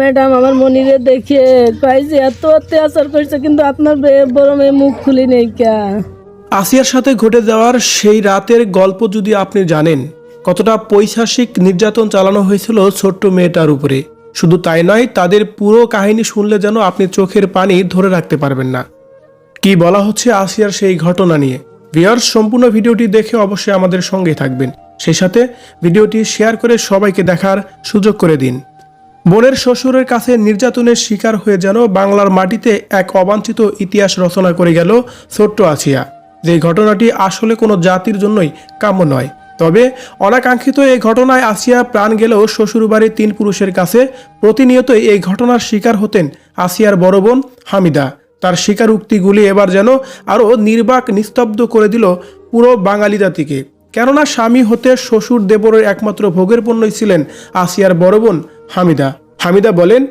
Madam, আমার দেখে এত অত্যাচার কিন্তু আপনার মুখ নেই আসিয়ার সাথে ঘটে যাওয়ার সেই রাতের গল্প যদি আপনি জানেন, কতটা পৈশাসিক নির্যাতন চালানো হয়েছিল ছোট্ট মেয়েটার উপরে। শুধু তাই নয়, তাদের পুরো কাহিনী শুনলে যেন আপনি চোখের পানি ধরে রাখতে পারবেন না। কি বলা হচ্ছে আসিয়ার সেই ঘটনা নিয়ে? ভিয়ার্স সম্পূর্ণ ভিডিওটি দেখে অবশ্যই আমাদের সঙ্গে থাকবেন। সেই সাথে ভিডিওটি শেয়ার করে সবাইকে দেখার সুযোগ করে দিন। বোনের শ্বশুরের কাছে নির্যাতনের শিকার হয়ে যেন বাংলার মাটিতে এক অবাঞ্ছিত ইতিহাস রচনা করে গেল ছোট্ট আসিয়া। যে ঘটনাটি আসলে কোনো জাতির জন্যই কাম্য নয়। তবে অনাকাঙ্ক্ষিত এই ঘটনায় আসিয়া প্রাণ গেলেও শ্বশুরবাড়ির তিন পুরুষের কাছে। প্রতিনিয়তই এই ঘটনার শিকার হতেন আসিয়ার বড় বোন হামিদা। তার স্বীকারোক্তিগুলি এবার যেন আরও নির্বাক, নিস্তব্ধ করে দিল পুরো বাঙালি জাতিকে। কেননা স্বামী হতে শ্বশুর দেবরের একমাত্র ভোগের পণ্যই ছিলেন আসিয়ার বড় বোন হামিদা। হামিদা বলেন,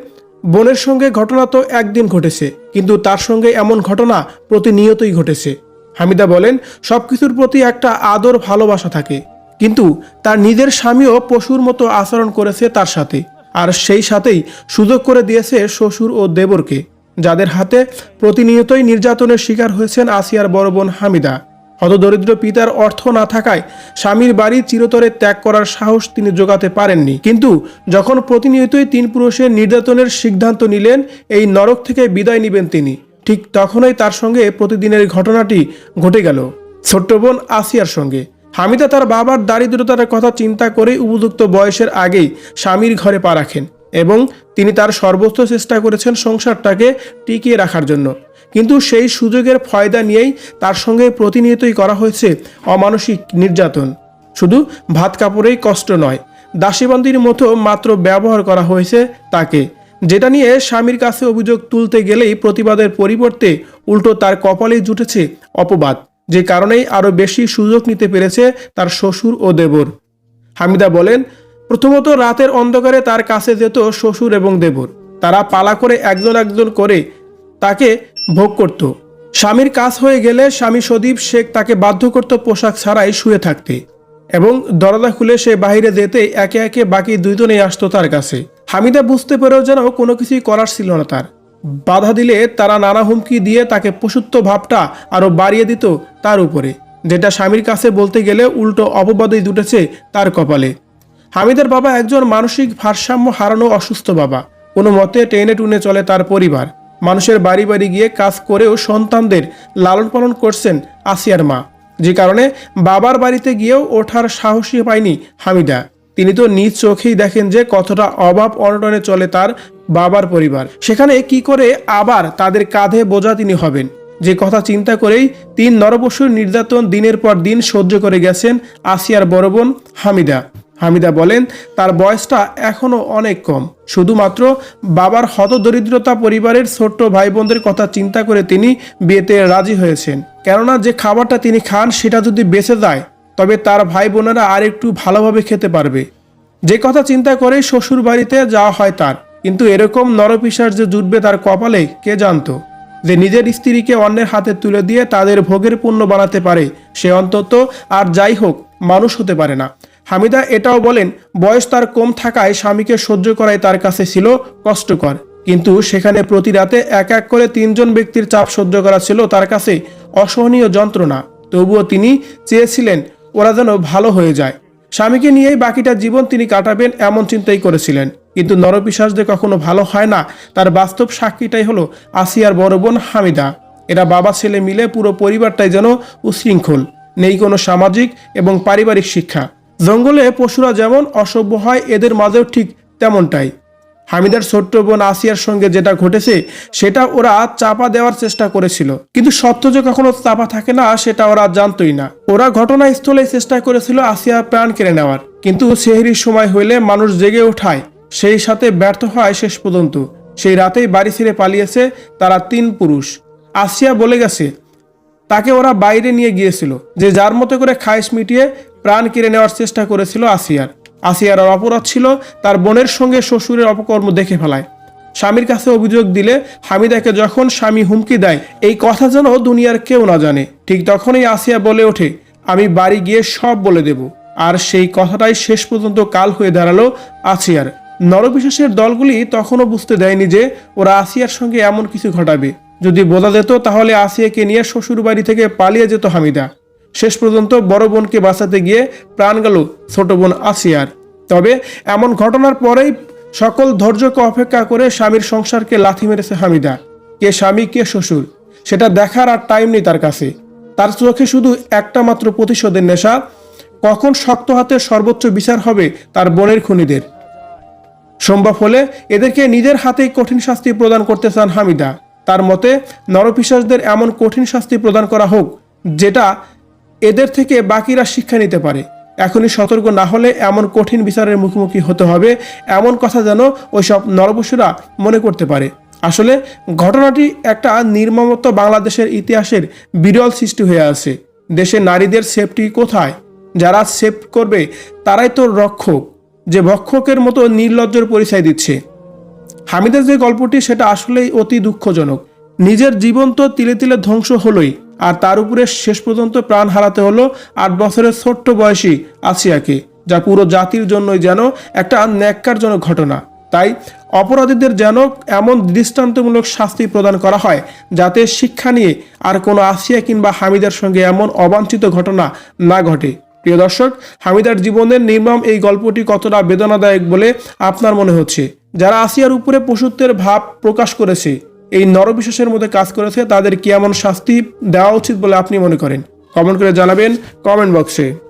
বোনের সঙ্গে ঘটনা তো একদিন ঘটেছে, কিন্তু তার সঙ্গে এমন ঘটনা প্রতিনিয়তই ঘটেছে। হামিদা বলেন সব কিছুর প্রতি একটা আদর ভালোবাসা থাকে, কিন্তু তার নিজের স্বামীও পশুর মতো আচরণ করেছে তার সাথে, আর সেই সাথেই সুযোগ করে দিয়েছে শ্বশুর ও দেবরকে, যাদের হাতে প্রতিনিয়তই নির্যাতনের শিকার হয়েছেন আসিয়ার বড় বোন হামিদা। হতদরিদ্র পিতার অর্থ না থাকায় স্বামীর বাড়ি চিরতরে ত্যাগ করার সাহস তিনি জোগাতে পারেননি। কিন্তু যখন প্রতিনিয়তই তিন পুরুষের নির্যাতনের সিদ্ধান্ত নিলেন, এই নরক থেকে বিদায় নেবেন তিনি। ঠিক তখনই তার সঙ্গে প্রতিদিনের ঘটনাটি ঘটে গেল। ছোট্ট বোন আসিয়ার সঙ্গে। হামিদা তার বাবার দারিদ্রতার কথা চিন্তা করে উপযুক্ত বয়সের আগেই স্বামীর ঘরে পা রাখেন এবং তিনি তার সর্বোচ্চ চেষ্টা করেছেন সংসারটাকে টিকিয়ে রাখার জন্য। কিন্তু সেই সুযোগের ফয়দা নিয়েই তার সঙ্গে প্রতিনিয়তই করা হয়েছে অমানসিক নির্যাতন। শুধু ভাত কাপড়েই কষ্ট নয়, দাসীবন্দির মতো মাত্র ব্যবহার করা হয়েছে তাকে। যেটা নিয়ে স্বামীর কাছে অভিযোগ তুলতে গেলেই প্রতিবাদের পরিবর্তে উল্টো তার কপালেই জুটেছে অপবাদ, যে কারণেই আরও বেশি সুযোগ নিতে পেরেছে তার শ্বশুর ও দেবর। হামিদা বলেন, প্রথমত রাতের অন্ধকারে তার কাছে যেত শ্বশুর এবং দেবর। তারা পালা করে একজন একজন করে তাকে ভোগ করত। স্বামীর কাজ হয়ে গেলে স্বামী সদীপ শেখ তাকে বাধ্য করত পোশাক ছাড়াই শুয়ে থাকতে এবং দরজা খুলে সে বাইরে যেতে একে একে বাকি দুইজনেই আসতো তার কাছে। হামিদা বুঝতে পেরেও যেন কোনো কিছুই করার ছিল না তার। বাধা দিলে তারা নানা হুমকি দিয়ে তাকে পশুত্ব ভাবটা আরও বাড়িয়ে দিত তার উপরে, যেটা স্বামীর কাছে বলতে গেলে উল্টো অপবাদই দুটেছে তার কপালে। হামিদের বাবা একজন মানসিক ভারসাম্য হারানো অসুস্থ বাবা। কোনো মতে টেনে টুনে চলে তার পরিবার। মানুষের বাড়ি বাড়ি গিয়ে কাজ করেও সন্তানদের লালন পালন করছেন আসিয়ার মা। যে কারণে বাবার বাড়িতে গিয়েও ওঠার সাহসী পায়নি হামিদা। তিনি তো নিজ চোখেই দেখেন যে কতটা অভাব অনটনে চলে তার বাবার পরিবার। সেখানে কি করে আবার তাদের কাঁধে বোঝা তিনি হবেন? যে কথা চিন্তা করেই তিন নরপশুর নির্যাতন দিনের পর দিন সহ্য করে গেছেন আসিয়ার বড় বোন হামিদা। হামিদা বলেন, তার বয়সটা এখনও অনেক কম। শুধুমাত্র বাবার হতদরিদ্রতা পরিবারের ছোট্ট ভাই বোনদের কথা চিন্তা করে তিনি বিয়েতে রাজি হয়েছেন। কেননা যে খাবারটা তিনি খান, সেটা যদি বেঁচে যায়, তবে তার ভাই বোনেরা আর একটু ভালোভাবে খেতে পারবে। যে কথা চিন্তা করে শ্বশুর বাড়িতে যাওয়া হয় তার। কিন্তু এরকম নরপিসার যে জুটবে তার কপালে কে জানতো? যে নিজের স্ত্রীকে অন্যের হাতে তুলে দিয়ে তাদের ভোগের পণ্য বানাতে পারে, সে অন্তত আর যাই হোক, মানুষ হতে পারে না। হামিদা এটাও বলেন, বয়স তার কম থাকায় স্বামীকে সহ্য করাই তার কাছে ছিল কষ্টকর। কিন্তু সেখানে প্রতি রাতে এক এক করে তিনজন ব্যক্তির চাপ সহ্য করা ছিল তার কাছে অসহনীয় যন্ত্রণা। তবুও তিনি চেয়েছিলেন, ওরা যেন ভালো হয়ে যায়। স্বামীকে নিয়েই বাকিটা জীবন তিনি কাটাবেন এমন চিন্তাই করেছিলেন। কিন্তু নরপিসাস যে কখনো ভালো হয় না, তার বাস্তব সাক্ষীটাই হলো আসিয়ার বড় বোন হামিদা। এরা বাবা ছেলে মিলে পুরো পরিবারটাই যেন উশৃঙ্খল। নেই কোনো সামাজিক এবং পারিবারিক শিক্ষা। জঙ্গলে পশুরা যেমন অসভ্য হয়, এদের মাঝেও ঠিক তেমনটাই। হামিদার ছোট্ট বোন আসিয়ার সঙ্গে যেটা ঘটেছে, সেটা ওরা চাপা দেওয়ার চেষ্টা করেছিল। কিন্তু সত্য যে কখনো চাপা থাকে না, সেটা ওরা জানতই না। ওরা ঘটনাস্থলে চেষ্টা করেছিল আসিয়ার প্রাণ কেড়ে নেওয়ার। কিন্তু সেহরির সময় হইলে মানুষ জেগে ওঠায়। সেই সাথে ব্যর্থ হয় শেষ পর্যন্ত। সেই রাতেই বাড়ি ছেড়ে পালিয়েছে তারা তিন পুরুষ। আসিয়া বলে গেছে, তাকে ওরা বাইরে নিয়ে গিয়েছিল, যে যার মতো করে খায়েশ মিটিয়ে প্রাণ কেড়ে নেওয়ার চেষ্টা করেছিল আসিয়ার। আসিয়ার অপরাধ ছিল তার বোনের সঙ্গে শ্বশুরের অপকর্ম দেখে ফেলায়। স্বামীর কাছে অভিযোগ দিলে হামিদাকে যখন স্বামী হুমকি দেয়, এই কথা যেন দুনিয়ার কেউ না জানে। ঠিক তখনই আসিয়া বলে ওঠে, আমি বাড়ি গিয়ে সব বলে দেব। আর সেই কথাটাই শেষ পর্যন্ত কাল হয়ে দাঁড়াল আসিয়ার। নরবিশ্বাসের দলগুলি তখনও বুঝতে দেয়নি যে ওরা আসিয়ার সঙ্গে এমন কিছু ঘটাবে। যদি বোঝা যেত, তাহলে আসিয়াকে নিয়ে শ্বশুর বাড়ি থেকে পালিয়ে যেত হামিদা। শেষ পর্যন্ত বড় বোনকে বাঁচাতে গিয়ে প্রাণ গেল ছোট বোন আসিয়ার। তবে এমন ঘটনার পরেই সকল ধৈর্যকে অপেক্ষা করে স্বামীর সংসারকে লাথি মেরেছে হামিদা। কে স্বামী, কে শ্বশুর, সেটা দেখার আর টাইম নেই তার কাছে। তার চোখে শুধু একটা মাত্র প্রতিশোধের নেশা, কখন শক্ত হাতে সর্বোচ্চ বিচার হবে তার বোনের খুনিদের। সম্ভব হলে এদেরকে নিজের হাতেই কঠিন শাস্তি প্রদান করতে চান হামিদা। তার মতে নরপিশাসদের এমন কঠিন শাস্তি প্রদান করা হোক, যেটা এদের থেকে বাকিরা শিক্ষা নিতে পারে। এখনই সতর্ক না হলে এমন কঠিন বিচারের মুখোমুখি হতে হবে, এমন কথা যেন ওইসব নরপশুরা মনে করতে পারে। আসলে ঘটনাটি একটা নির্মমত্ব বাংলাদেশের ইতিহাসের বিরল সৃষ্টি হয়ে আছে। দেশে নারীদের সেফটি কোথায়? যারা সেফ করবে, তারাই তো রক্ষক, যে ভক্ষকের মতো নির্লজ্জের পরিচয় দিচ্ছে। হামিদের যে গল্পটি, সেটা আসলেই অতি দুঃখজনক। নিজের জীবন তো তিলে তিলে ধ্বংস হলোই। আর তার উপরে শেষ পর্যন্ত প্রাণ হারাতে হলো আট বছরের ছোট্ট বয়সী আসিয়াকে, যা পুরো জাতির জন্যই যেন একটা ন্যাক্কারজনক ঘটনা। তাই অপরাধীদের যেন এমন দৃষ্টান্তমূলক শাস্তি প্রদান করা হয়, যাতে শিক্ষা নিয়ে আর কোনো আসিয়া কিংবা হামিদার সঙ্গে এমন অবাঞ্ছিত ঘটনা না ঘটে। প্রিয় দর্শক, হামিদার জীবনের নির্মম এই গল্পটি কতটা বেদনাদায়ক বলে আপনার মনে হচ্ছে? যারা আসিয়ার উপরে পশুত্বের ভাব প্রকাশ করেছে এই নরবিশ্বাসের মধ্যে কাজ করেছে, তাদের কি এমন শাস্তি দেওয়া উচিত বলে আপনি মনে করেন? কমেন্ট করে জানাবেন, কমেন্ট বক্সে।